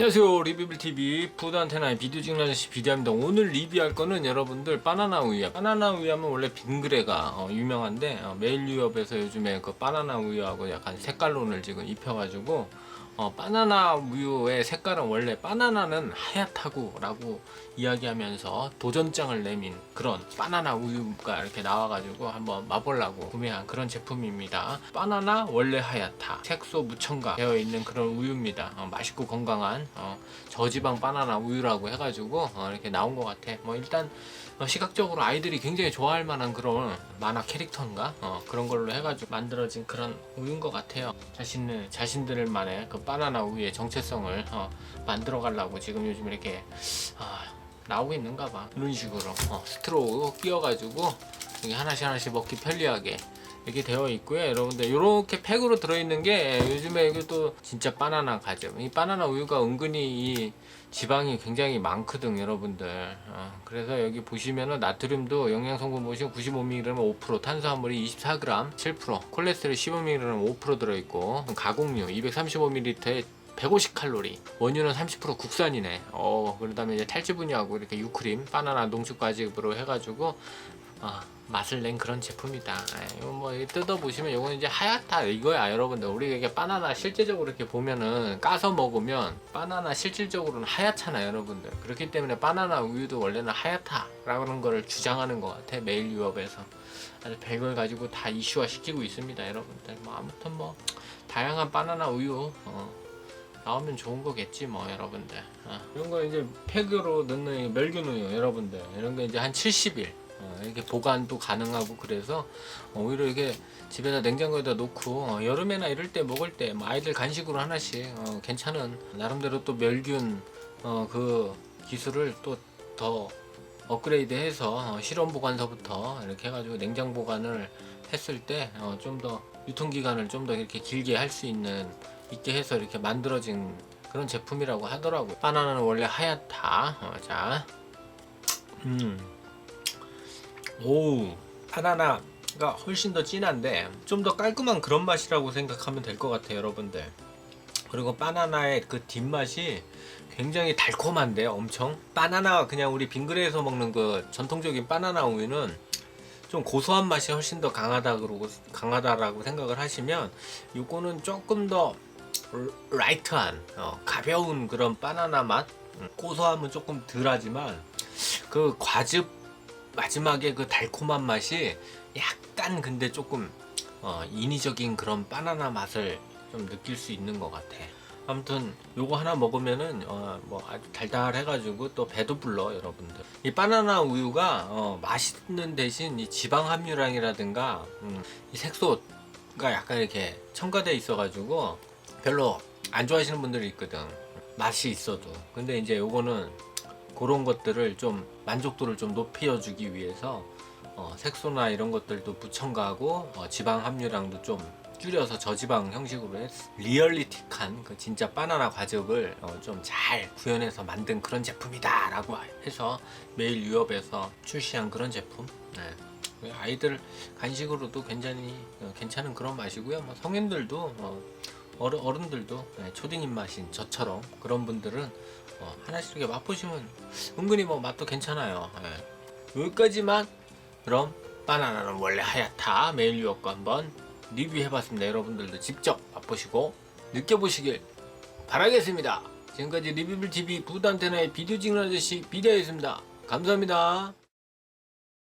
안녕하세요. 리뷰빌TV 푸드안테나의 비디오 찍는 아저씨 비디오입니다. 오늘 리뷰할 거는 여러분들 바나나 우유야. 바나나 우유 하면 원래 빙그레가 어, 유명한데 어, 메일 유업에서 요즘에 그 바나나 우유하고 약간 색깔론을 지금 입혀가지고 어, 바나나 우유의 색깔은 원래 바나나는 하얗다고 라고 이야기하면서 도전장을 내민 그런 바나나 우유가 이렇게 나와가지고 한번 맛보려고 구매한 그런 제품입니다. 바나나 원래 하얗다. 색소 무첨가 되어 있는 그런 우유입니다. 어, 맛있고 건강한 어, 저지방 바나나 우유라고 해가지고 어, 이렇게 나온 것 같아. 뭐 일단 어, 시각적으로 아이들이 굉장히 좋아할 만한 그런 만화 캐릭터인가? 어, 그런 걸로 해가지고 만들어진 그런 우유인 것 같아요. 자신을 자신들만의 그 바나나 우유의 정체성을 어, 만들어 가려고 지금 요즘 이렇게 아, 나오고 있는가 봐. 이런 식으로 어, 스트로우 끼워가지고 하나씩 하나씩 먹기 편리하게. 이렇게 되어 있고요. 여러분들 이렇게 팩으로 들어있는 게 요즘에 이게 또 진짜 바나나 가죠 이 바나나 우유가 은근히 이 지방이 굉장히 많거든 여러분들. 어, 그래서 여기 보시면은 나트륨도 영양성분 보시면 95mg 5% 탄수화물이 24g 7% 콜레스테롤 15mg 5% 들어있고 가공류 235ml에 150칼로리 원유는 30% 국산이네. 어 그다음에 이제 탈지 분유하고 이렇게 유크림 바나나 농축과즙으로 해가지고 어, 맛을 낸 그런 제품이다. 에, 이거 뭐 뜯어 보시면 이거는 이제 하얗다 이거야 여러분들. 우리가 이게 바나나 실제적으로 이렇게 보면은 까서 먹으면 바나나 실질적으로는 하얗잖아요 여러분들. 그렇기 때문에 바나나 우유도 원래는 하얗다라는 거를 주장하는 것 같아 메일 유업에서. 아주 별걸 가지고 다 이슈화 시키고 있습니다 여러분들. 뭐 아무튼 뭐 다양한 바나나 우유 어, 나오면 좋은 거겠지 뭐 여러분들. 어. 이런 거 이제 팩으로 넣는 이 멸균 우유 여러분들. 이런 거 이제 한 70일. 어, 이렇게 보관도 가능하고 그래서 어, 오히려 이게 집에다 냉장고에다 놓고 어, 여름에나 이럴 때 먹을 때 뭐 아이들 간식으로 하나씩 어, 괜찮은 나름대로 또 멸균 어, 그 기술을 또 더 업그레이드해서 어, 실온 보관서부터 이렇게 해가지고 냉장 보관을 했을 때 어, 좀더 유통 기간을 좀 더 이렇게 길게 할 수 있는 있게 해서 이렇게 만들어진 그런 제품이라고 하더라고요. 바나나는 원래 하얗다. 어, 자, 음. 오우 바나나가 훨씬 더 진한데 좀 더 깔끔한 그런 맛이라고 생각하면 될 것 같아요 여러분들. 그리고 바나나의 그 뒷맛이 굉장히 달콤한데 엄청? 바나나 그냥 우리 빙그레에서 먹는 그 전통적인 바나나 우유는 좀 고소한 맛이 훨씬 더 강하다 그러고 강하다라고 생각을 하시면 요거는 조금 더 라이트한 어, 가벼운 그런 바나나 맛? 음, 고소함은 조금 덜하지만 그 과즙 마지막에 그 달콤한 맛이 약간 근데 조금 어, 인위적인 그런 바나나 맛을 좀 느낄 수 있는 것 같아. 아무튼 요거 하나 먹으면은 어, 뭐 아주 달달해가지고 또 배도 불러 여러분들. 이 바나나 우유가 어, 맛있는 대신 이 지방 함유량이라든가 음, 이 색소가 약간 이렇게 첨가돼 있어가지고 별로 안 좋아하시는 분들이 있거든. 맛이 있어도. 근데 이제 요거는 그런 것들을 좀 만족도를 좀 높여주기 위해서 어, 색소나 이런 것들도 무첨가하고 어, 지방 함유량도 좀 줄여서 저지방 형식으로 했 리얼리틱한 그 진짜 바나나 과즙을 어, 좀잘 구현해서 만든 그런 제품이다 라고 해서 매일 유업에서 출시한 그런 제품. 네. 아이들 간식으로도 굉장히 어, 괜찮은 그런 맛이고요. 뭐 성인들도 어, 어른, 어른들도 네, 초딩 입맛인 저처럼 그런 분들은 어, 하나씩 이렇게 맛보시면 은근히 뭐 맛도 괜찮아요. 예. 여기까지만 그럼 바나나는 원래 하얗다 메일 유업거 한번 리뷰해봤습니다. 여러분들도 직접 맛보시고 느껴보시길 바라겠습니다. 지금까지 리뷰블 TV 부담테나의 비디오 찍는 아저씨 비디오였습니다. 감사합니다.